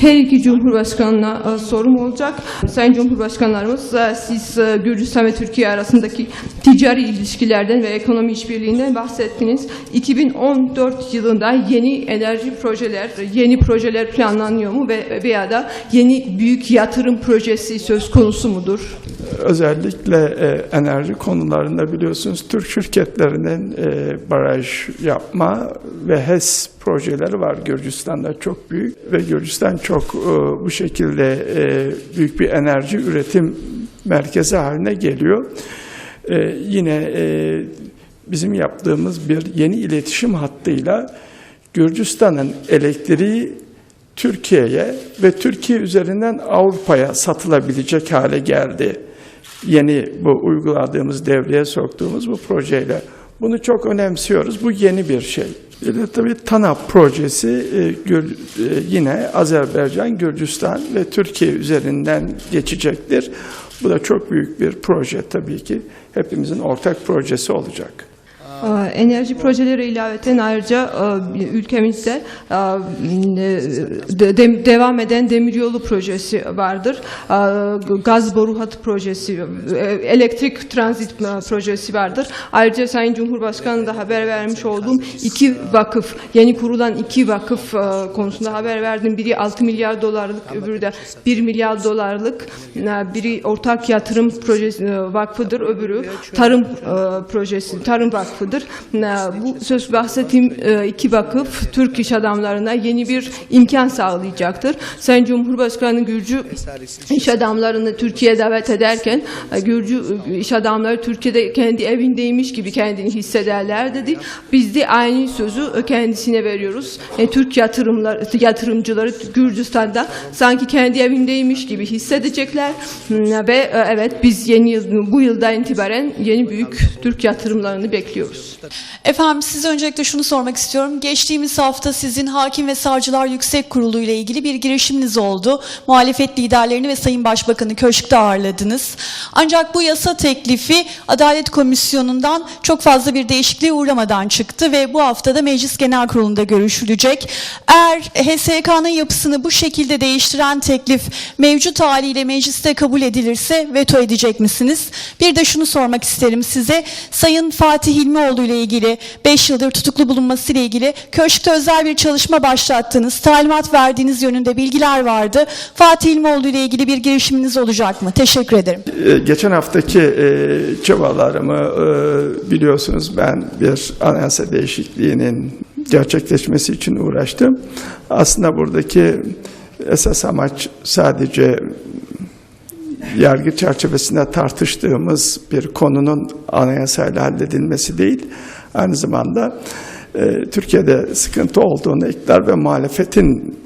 Her iki Cumhurbaşkanına e, sorum olacak. Sayın Cumhurbaşkanlarımız, e, siz e, Gürcistan ve Türkiye arasındaki ticari ilişkilerden ve ekonomi işbirliğinden bahsettiniz. 2014 yılında yeni enerji projeler, yeni projeler planlanıyor mu ve veya da yeni büyük yatırım projesi söz konusu mudur? Özellikle e, enerji konularında biliyorsunuz Türk şirketlerinin e, baraj yapma ve HES projeleri var Gürcistan'da çok büyük ve Gürcistan çok e, bu şekilde e, büyük bir enerji üretim merkezi haline geliyor. E, yine e, bizim yaptığımız bir yeni iletişim hattıyla Gürcistan'ın elektriği Türkiye'ye ve Türkiye üzerinden Avrupa'ya satılabilecek hale geldi. Yeni bu uyguladığımız, devreye soktuğumuz bu projeyle. Bunu çok önemsiyoruz. Bu yeni bir şey. De tabii TANAP projesi e, Gür- e, yine Azerbaycan, Gürcistan ve Türkiye üzerinden geçecektir. Bu da çok büyük bir proje tabii ki. Hepimizin ortak projesi olacak. E, Enerji projeleri ilaveten ayrıca e, ülkemizde e, de- devam eden demiryolu projesi vardır. E, Gaz boru hattı projesi, e, elektrik transit e, projesi vardır. Ayrıca Sayın Cumhurbaşkanı da haber vermiş olduğum iki vakıf, yeni kurulan iki vakıf e, konusunda haber verdim. Biri 6 milyar dolarlık, öbürü de 1 milyar dolarlık. E, Biri ortak yatırım projesi e, vakfıdır, öbürü tarım e, projesi, tarım vakfıdır. E, Bu söz bahsettiğim e, iki vakıf Türk iş adamlarına yeni bir imkan sağlayacaktır. Sayın Cumhurbaşkanı Gürcü iş adamlarını Türkiye'ye davet ederken e, Gürcü e, iş adamları Türkiye'de kendi evindeymiş gibi kendini hissederler dedi. Biz de aynı sözü kendisine veriyoruz. E, Türk yatırımlar, yatırımcıları Gürcistan'da sanki kendi evindeymiş gibi hissedecekler ve evet biz yeni yıl, bu yıldan itibaren yeni büyük Türk yatırımlarını bekliyoruz. Efendim size öncelikle şunu sormak istiyorum. Geçtiğimiz hafta sizin Hakim ve Savcılar Yüksek Kurulu ile ilgili bir girişiminiz oldu. Muhalefet liderlerini ve Sayın Başbakanı köşkte ağırladınız. Ancak bu yasa teklifi Adalet Komisyonu'ndan çok fazla bir değişikliğe uğramadan çıktı ve bu hafta da Meclis Genel Kurulu'nda görüşülecek. Eğer HSK'nın yapısını bu şekilde değiştiren teklif mevcut haliyle mecliste kabul edilirse veto edecek misiniz? Bir de şunu sormak isterim size. Sayın Fatih Hilmioğlu ile ilgili 5 yıldır tutuklu bulunması ile ilgili köşkte özel bir çalışma başlattınız. Talimat verdiğiniz yönünde bilgiler vardı. Fatih Hilmioğlu ile ilgili bir girişiminiz olacak mı? Teşekkür ederim. E, Geçen haftaki e, çabalarımı e, biliyorsunuz ben bir anayasa değişikliğinin gerçekleşmesi için uğraştım. Aslında buradaki esas amaç sadece yargı çerçevesinde tartıştığımız bir konunun anayasayla halledilmesi değil, aynı zamanda e, Türkiye'de sıkıntı olduğunu iktidar ve muhalefetin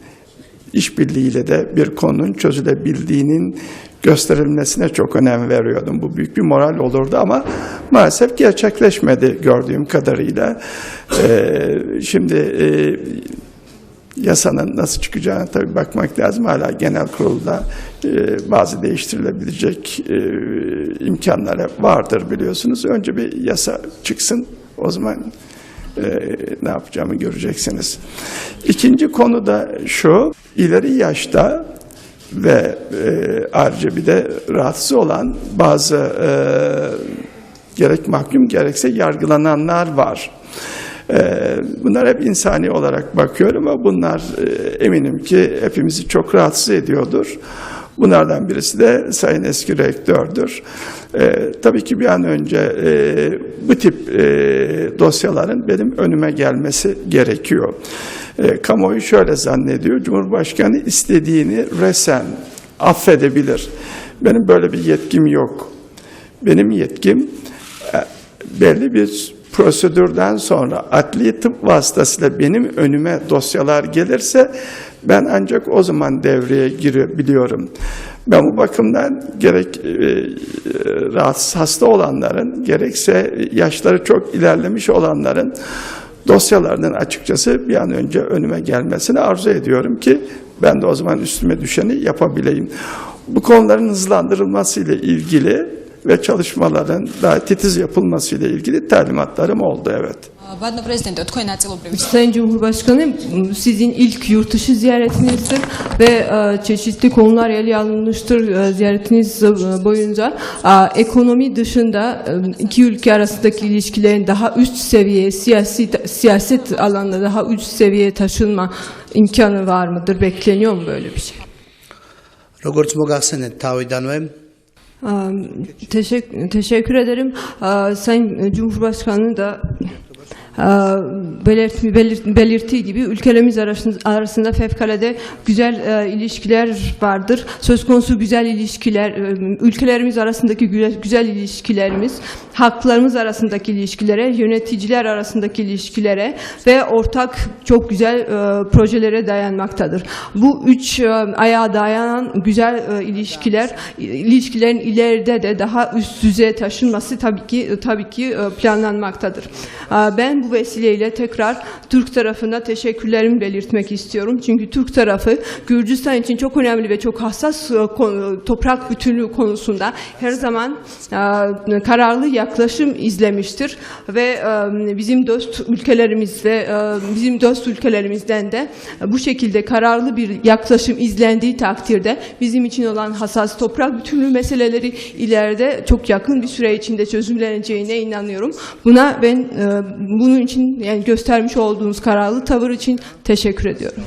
işbirliğiyle de bir konunun çözülebildiğinin gösterilmesine çok önem veriyordum. Bu büyük bir moral olurdu ama maalesef gerçekleşmedi gördüğüm kadarıyla. Ee, şimdi e, yasanın nasıl çıkacağına tabii bakmak lazım. Hala genel kurulda e, bazı değiştirilebilecek e, imkanları vardır biliyorsunuz. Önce bir yasa çıksın. O zaman e, ne yapacağımı göreceksiniz. İkinci konu da şu, ileri yaşta ve e, ayrıca bir de rahatsız olan bazı e, gerek mahkum gerekse yargılananlar var. E, bunlar hep insani olarak bakıyorum ama bunlar e, eminim ki hepimizi çok rahatsız ediyordur. Bunlardan birisi de Sayın Eski Rektördür. Ee, tabii ki bir an önce e, bu tip e, dosyaların benim önüme gelmesi gerekiyor. E, kamuoyu şöyle zannediyor, Cumhurbaşkanı istediğini resen affedebilir. Benim böyle bir yetkim yok. Benim yetkim e, belli bir prosedürden sonra adli tıp vasıtasıyla benim önüme dosyalar gelirse ben ancak o zaman devreye girebiliyorum. Ben bu bakımdan gerek e, e, rahatsız hasta olanların gerekse yaşları çok ilerlemiş olanların dosyalarının açıkçası bir an önce önüme gelmesini arzu ediyorum ki ben de o zaman üstüme düşeni yapabileyim. Bu konuların hızlandırılması ile ilgili ve çalışmaların daha titiz yapılması ile ilgili talimatlarım oldu evet. ბატონო პრეზიდენტო, თქვენ ნაწილობრივ Sayın Cumhurbaşkanı sizin ilk yurt dışı ziyaretinizdir ve e, çeşitli konular ele alınmıştır e, ziyaretiniz e, boyunca. E, Ekonomi dışında e, iki ülke arasındaki ilişkilerin daha üst seviyeye, siyasi siyaset alanında daha üst seviyeye taşınma imkanı var mıdır? Bekleniyor mu böyle bir şey? როგორც მოგახსენეთ თავიდანვე Ee, Teşekkür, teşekkür ederim. Sayın Cumhurbaşkanı da belirt, belirt- belirttiği gibi ülkelerimiz arasında, fevkalade güzel e, ilişkiler vardır. Söz konusu güzel ilişkiler, e, ülkelerimiz arasındaki güzel, güzel ilişkilerimiz, halklarımız arasındaki ilişkilere, yöneticiler arasındaki ilişkilere ve ortak çok güzel e, projelere dayanmaktadır. Bu üç ayağa dayanan güzel ilişkiler, ilişkilerin ileride de daha üst düzeye taşınması tabii ki tabii ki planlanmaktadır. E, Ben bu vesileyle tekrar Türk tarafına teşekkürlerimi belirtmek istiyorum. Çünkü Türk tarafı Gürcistan için çok önemli ve çok hassas e, toprak bütünlüğü konusunda her zaman e, kararlı yaklaşım izlemiştir ve e, bizim dost ülkelerimiz ve e, bizim dost ülkelerimizden de bu şekilde kararlı bir yaklaşım izlendiği takdirde bizim için olan hassas toprak bütünlüğü meseleleri ileride çok yakın bir süre içinde çözümleneceğine inanıyorum. Buna ben e, bunun için yani göstermiş olduğunuz kararlı tavır için teşekkür ediyorum.